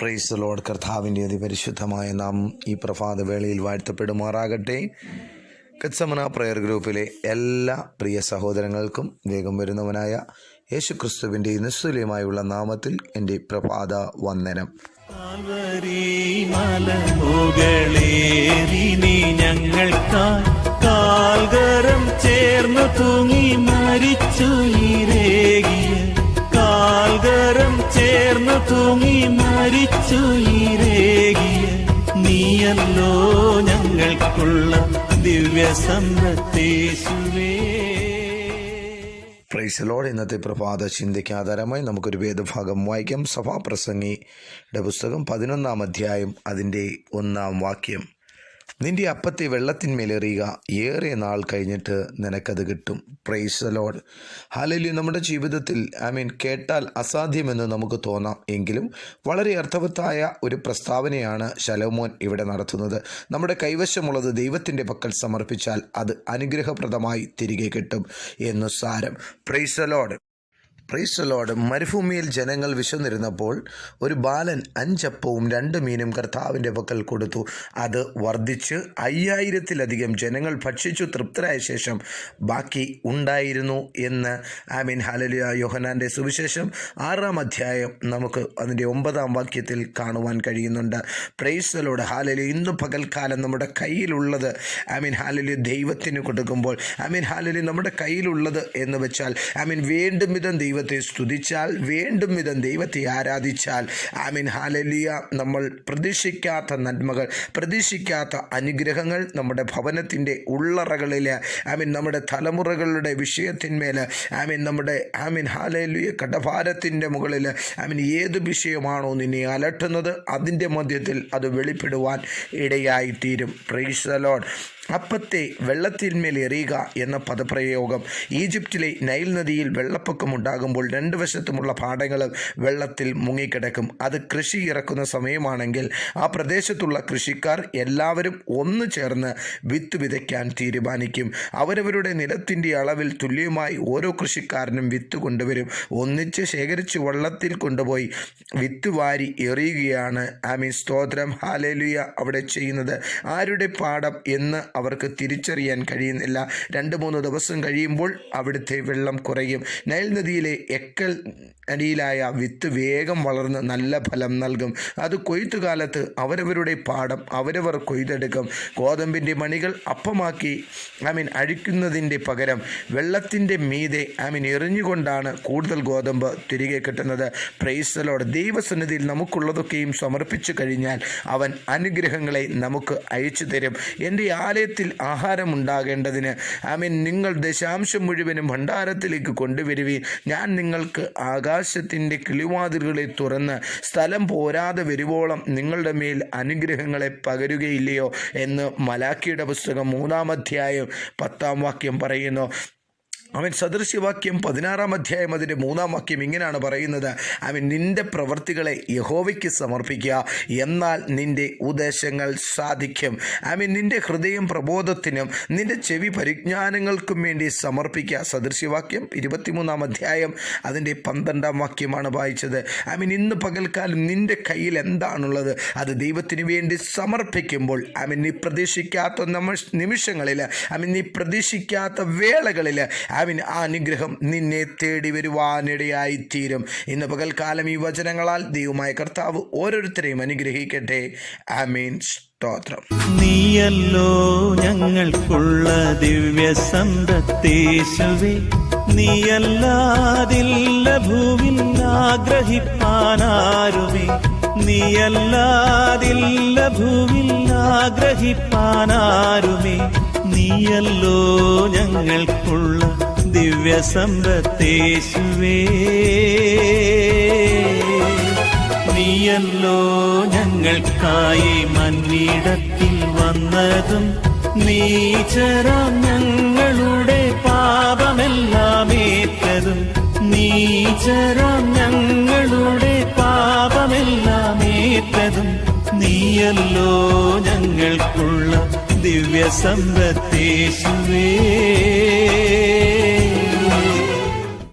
Price load കർത്താവിന്റെ അതിപരിശുദ്ധമായ നാം ഈ പ്രഭാത വേളയിൽ വാഴ്ത്തപ്പെടുമാറാകട്ടെ കത്സമന പ്രയർ ഗ്രൂപ്പിലെ എല്ലാ പ്രിയ സഹോദരങ്ങൾക്കും വേഗം വരുന്നവനായ യേശു ക്രിസ്തുവിന്റെ നിസ്തുല്യമായുള്ള നാമത്തിൽ എന്റെ പ്രഭാത വന്ദനം. ചേർന്നു തൂങ്ങി മരിച്ചു ഈരേകിയ നീയല്ലോ ഞങ്ങൾക്കുള്ള ദിവ്യ സമ്പത്തേശുവേ പ്രൈസ് ലോഡ് ഇന്നത്തെ പ്രഭാത ചിന്തയ്ക്ക് ആധാരമായി നമുക്കൊരു വേദഭാഗം വായിക്കാം. സഭാപ്രസംഗിയുടെ പുസ്തകം പതിനൊന്നാം അധ്യായം അതിന്റെ ഒന്നാം വാക്യം. നിന്റെ അപ്പത്തെ വെള്ളത്തിന്മേലെറിയുക ഏറെ നാൾ കഴിഞ്ഞിട്ട് നിനക്കത് കിട്ടും. പ്രൈസ് ലോഡ് ഹാലലി നമ്മുടെ ജീവിതത്തിൽ ഐ മീൻ കേട്ടാൽ അസാധ്യമെന്ന് നമുക്ക് തോന്നാം. എങ്കിലും വളരെ അർത്ഥവത്തായ ഒരു പ്രസ്താവനയാണ് ശലോമോൻ ഇവിടെ നടത്തുന്നത്. നമ്മുടെ കൈവശമുള്ളത് ദൈവത്തിന്റെ പക്കൽ സമർപ്പിച്ചാൽ അത് അനുഗ്രഹപ്രദമായി തിരികെ കിട്ടും എന്നു സാരം. പ്രൈസ് ലോഡ് പ്രൈസ് ലോഡ് മരുഭൂമിയിൽ ജനങ്ങൾ വിശന്നിരുന്നപ്പോൾ ഒരു ബാലൻ അഞ്ചപ്പവും രണ്ട് മീനും കർത്താവിന്റെ പക്കൽ കൊടുത്തു. അത് വർദ്ധിച്ച് അയ്യായിരത്തിലധികം ജനങ്ങൾ ഭക്ഷിച്ചു തൃപ്തരായ ശേഷം ബാക്കി ഉണ്ടായിരുന്നു എന്ന്. ഐ മീൻ ഹാലലിയ യോഹനാന്റെ സുവിശേഷം ആറാം അധ്യായം നമുക്ക് അതിന്റെ ഒമ്പതാം വാക്യത്തിൽ കാണുവാൻ കഴിയുന്നുണ്ട്. പ്രൈസ് ലോഡ് ഹാലലി ഇന്ന് പകൽക്കാലം നമ്മുടെ കയ്യിലുള്ളത്. ഐ മീൻ ഹാലലി ദൈവത്തിന് കൊടുക്കുമ്പോൾ. ഐ മീൻ ഹാലലി നമ്മുടെ കയ്യിലുള്ളത് എന്ന് വെച്ചാൽ ഐ മീൻ വീണ്ടും വിധം ദൈവത്തെ സ്തുതിച്ചാൽ വീണ്ടും വിധം ദൈവത്തെ ആരാധിച്ചാൽ. ഐ മീൻ ഹാലലിയ നമ്മൾ പ്രതീക്ഷിക്കാത്ത നന്മകൾ പ്രതീക്ഷിക്കാത്ത അനുഗ്രഹങ്ങൾ നമ്മുടെ ഭവനത്തിന്റെ ഉള്ളറകളിൽ ഐ മീൻ നമ്മുടെ തലമുറകളുടെ വിഷയത്തിന്മേൽ ഐ മീൻ നമ്മുടെ ഐ മീൻ ഹാലലിയ കടഭാരത്തിന്റെ മുകളിൽ ഐ മീൻ ഏത് വിഷയമാണോ നിന്നെ അലട്ടുന്നത് അതിന്റെ മധ്യത്തിൽ അത് വെളിപ്പെടുവാൻ ഇടയായിത്തീരും. പ്രൈസലോൺ അപ്പത്തെ വെള്ളത്തിന്മേൽ എറിയുക എന്ന പദപ്രയോഗം ഈജിപ്തിലെ നൈൽ നദിയിൽ വെള്ളപ്പൊക്കം ഉണ്ടാകുമ്പോൾ രണ്ട് വശത്തുമുള്ള പാടങ്ങൾ വെള്ളത്തിൽ മുങ്ങിക്കിടക്കും. അത് കൃഷി ഇറക്കുന്ന സമയമാണെങ്കിൽ ആ പ്രദേശത്തുള്ള കൃഷിക്കാർ എല്ലാവരും ഒന്നു ചേർന്ന് വിത്ത് വിതയ്ക്കാൻ തീരുമാനിക്കും. അവരവരുടെ നിലത്തിന്റെ അളവിൽ തുല്യമായി ഓരോ കൃഷിക്കാരനും വിത്ത് കൊണ്ടുവരും. ഒന്നിച്ച് ശേഖരിച്ച് വെള്ളത്തിൽ കൊണ്ടുപോയി വിത്ത് വാരി എറിയുകയാണ്. ആമീൻ. സ്തോത്രം. ഹാലേലുയ അവിടെ ചെയ്യുന്നത് ആരുടെ പാടം എന്ന് അവർക്ക് തിരിച്ചറിയാൻ കഴിയുന്നില്ല. രണ്ട് മൂന്ന് ദിവസം കഴിയുമ്പോൾ അവിടുത്തെ വെള്ളം കുറയും. നൈൽ നദിയിലെ എക്കൽ അടിയിലായ വിത്ത് വേഗം വളർന്ന് നല്ല ഫലം നൽകും. അത് കൊയ്ത്തുകാലത്ത് അവരവരുടെ പാടം അവരവർ കൊയ്തെടുക്കും. ഗോതമ്പിന്റെ മണികൾ അപ്പമാക്കി ഐ മീൻ അഴിക്കുന്നതിന്റെ പകരം വെള്ളത്തിന്റെ മീതെ ഐ മീൻ എറിഞ്ഞുകൊണ്ടാണ് കൂടുതൽ ഗോതമ്പ് തിരികെ കിട്ടുന്നത്. പ്രൈസലോട് ദൈവസന്നിധിയിൽ നമുക്കുള്ളതൊക്കെയും സമർപ്പിച്ചു കഴിഞ്ഞാൽ അവൻ അനുഗ്രഹങ്ങളെ നമുക്ക് അയച്ചു തരും. എന്റെ ആലയത്തിൽ ആഹാരം ഉണ്ടാകേണ്ടതിന് ഐ മീൻ നിങ്ങൾ ദശാംശം മുഴുവനും ഭണ്ഡാരത്തിലേക്ക് കൊണ്ടുവരുവീൻ. ഞാൻ നിങ്ങൾക്ക് ആകാശത്തിന്റെ കിളിവാതിലുകളെ തുറന്ന് സ്ഥലം പോരാതെ വരുവോളം നിങ്ങളുടെ മേൽ അനുഗ്രഹങ്ങളെ പകരുകയില്ലയോ എന്ന് മലാക്കിയുടെ പുസ്തകം മൂന്നാം അധ്യായം പത്താം വാക്യം പറയുന്നു. അവൻ സദൃശ്യവാക്യം പതിനാറാം അധ്യായം അതിന്റെ മൂന്നാം വാക്യം ഇങ്ങനെയാണ് പറയുന്നത്. അവൻ നിന്റെ പ്രവൃത്തികളെ യഹോവയ്ക്ക് സമർപ്പിക്കുക എന്നാൽ നിന്റെ ഉദ്ദേശങ്ങൾ സാധിക്കും. അവൻ നിന്റെ ഹൃദയം പ്രബോധത്തിനും നിന്റെ ചെവി പരിജ്ഞാനങ്ങൾക്കും വേണ്ടി സമർപ്പിക്കുക. സദൃശ്യവാക്യം ഇരുപത്തിമൂന്നാം അധ്യായം അതിന്റെ പന്ത്രണ്ടാം വാക്യമാണ് വായിച്ചത്. അവൻ ഇന്ന് പകൽക്കാലം നിന്റെ കയ്യിൽ എന്താണുള്ളത്? അത് ദൈവത്തിന് വേണ്ടി സമർപ്പിക്കുമ്പോൾ അവൻ നീ പ്രതീക്ഷിക്കാത്ത നിമിഷങ്ങളിൽ അവൻ നീ പ്രതീക്ഷിക്കാത്ത വേളകളിൽ അവൻ അനുഗ്രഹം നിന്നെ തേടി വരുവാനിടയായിത്തീരും ഇന്ന് പകൽക്കാലം ഈ വചനങ്ങളാൽ ദൈവമായ കർത്താവ് ഓരോരുത്തരെയും അനുഗ്രഹിക്കട്ടെ. ആമീൻ. സ്തോത്രം. നീയല്ലോ ഞങ്ങൾക്കുള്ള ദിവ്യ സമ്പത്തേശുവേ നീയല്ലാതില്ല ഭൂവിൽ ആഗ്രഹിപ്പാനാരുമേ നീയല്ലാതില്ല ഭൂവിൽ ആഗ്രഹിപ്പാനാരുമേ നീയല്ലോ ഞങ്ങൾക്കുള്ള ദിവ്യ സമ്പത്തേശുവേ നീയല്ലോ ഞങ്ങൾക്കായി മന്നിടത്തിൽ വന്നതും നീചരാം ഞങ്ങളുടെ പാപമെല്ലാം ഏറ്റതും നീചരാം ഞങ്ങളുടെ പാപമെല്ലാം ഏറ്റതും നീയല്ലോ ഞങ്ങൾക്കുള്ള ദിവ്യ സമ്പത്തേശുവേ